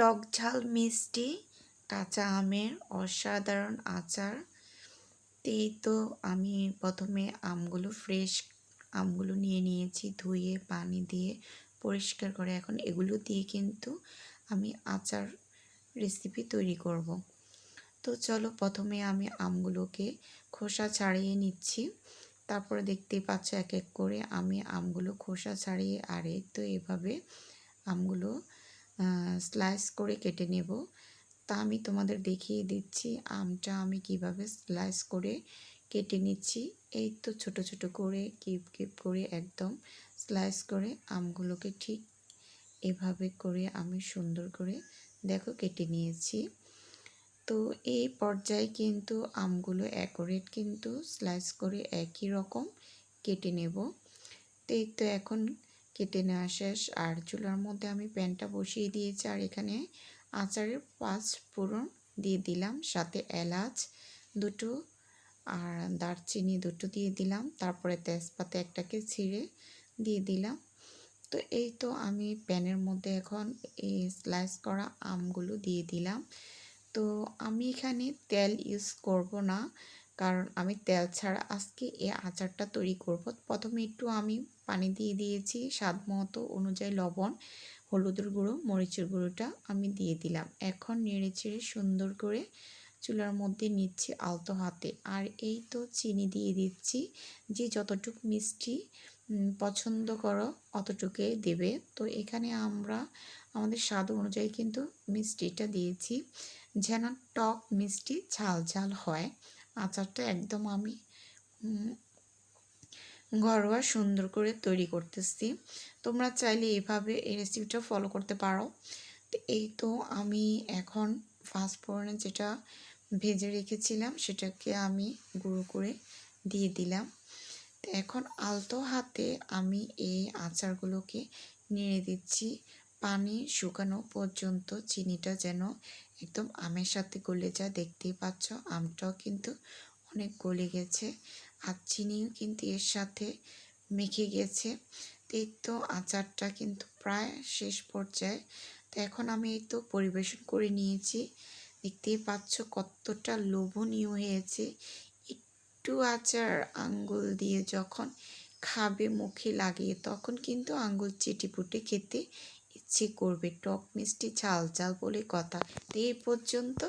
টক ঝাল, মিষ্টি, কাঁচা আমের অসাধারণ আচার। তো এই তো আমি প্রথমে আমগুলো ফ্রেশ আমগুলো নিয়ে নিয়েছি, ধুয়ে, পানি দিয়ে পরিষ্কার করে। এখন এগুলো দিয়ে কিন্তু আমি আচার রেসিপি তৈরি করব। তো চলো প্রথমে আমি আমগুলোকে খোসা ছাড়িয়ে নিচ্ছি। তারপরে দেখতেই পাচ্ছ এক এক করে আমি আমগুলো খোসা ছাড়িয়ে, আর তো এভাবে আমগুলো স্লাইস করে কেটে নেব। তা আমি তোমাদের দেখিয়ে দিচ্ছি আমটা আমি কীভাবে স্লাইস করে কেটে নিচ্ছি। এই তো ছোট ছোট করে, কিপ কিপ করে একদম স্লাইস করে আমগুলোকে ঠিক এভাবে করে আমি সুন্দর করে দেখো কেটে নিয়েছি। তো এই পর্যায়ে কিন্তু আমগুলো অ্যাকোরেট কিন্তু স্লাইস করে একই রকম কেটে নেব। তো এই তো এখন কেটে নেওয়া শেষ। আর চুলার মধ্যে আমি প্যানটা বসিয়ে দিয়েছি আর এখানে আচারের পাঁচ ফোড়ন দিয়ে দিলাম, সাথে এলাচ দুটো আর দারচিনি দুটো দিয়ে দিলাম, তারপরে তেজপাতা একটাকে ছিঁড়ে দিয়ে দিলাম। তো এই তো আমি প্যানের মধ্যে এখন এই স্লাইস করা আমগুলো দিয়ে দিলাম। তো আমি এখানে তেল ইউজ করব না কারণ আমি তেল ছাড়া আজকে এই আচারটা তৈরি করব। প্রথমে একটু আমি পানি দিয়ে দিয়েছি, স্বাদ মতো অনুযায়ী লবণ, হলুদের গুঁড়ো, মরিচের গুঁড়োটা আমি দিয়ে দিলাম। এখন নেড়ে চেড়ে সুন্দর করে চুলার মধ্যে নিচ্ছি আলতো হাতে। আর এই তো চিনি দিয়ে দিচ্ছি, যে যতটুক মিষ্টি পছন্দ করো অতটুকুই দেবে। তো এখানে আমরা, আমাদের স্বাদ অনুযায়ী কিন্তু মিষ্টিটা দিয়েছি। যেন টক মিষ্টি ঝাল ঝাল হয়। আচারটা একদম আমি ঘরোয়া সুন্দর করে তৈরি করতেছি। তোমরা চাইলে এভাবে এই রেসিপিটা ফলো করতে পারো। তো এই তো আমি এখন ফার্স্ট যেটা ভেজে রেখেছিলাম সেটাকে আমি গুঁড়ো করে দিয়ে দিলাম। তো এখন আলতো হাতে আমি এই আচারগুলোকে নেড়ে দিচ্ছি। পানি শুকানো পর্যন্ত চিনিটা যেন একদম আমের সাথে গলে যায়, দেখতেই পাচ্ছ। আমটাও কিন্তু অনেক গলে গেছে আর চিনিও কিন্তু এর সাথে মেখে গেছে। এই তো আচারটা কিন্তু প্রায় শেষ পর্যায়ে। তো এখন আমি এই তো পরিবেশন করে নিয়েছি। দেখতেই পাচ্ছ কতটা লোভনীয় হয়েছে। একটু আচার আঙ্গুল দিয়ে যখন খাবে মুখে লাগিয়ে তখন কিন্তু আঙ্গুল চেটেপুটে খেতে ইচ্ছে করবে। টক মিষ্টি ঝাল ঝাল বলে কথা। তো এই পর্যন্ত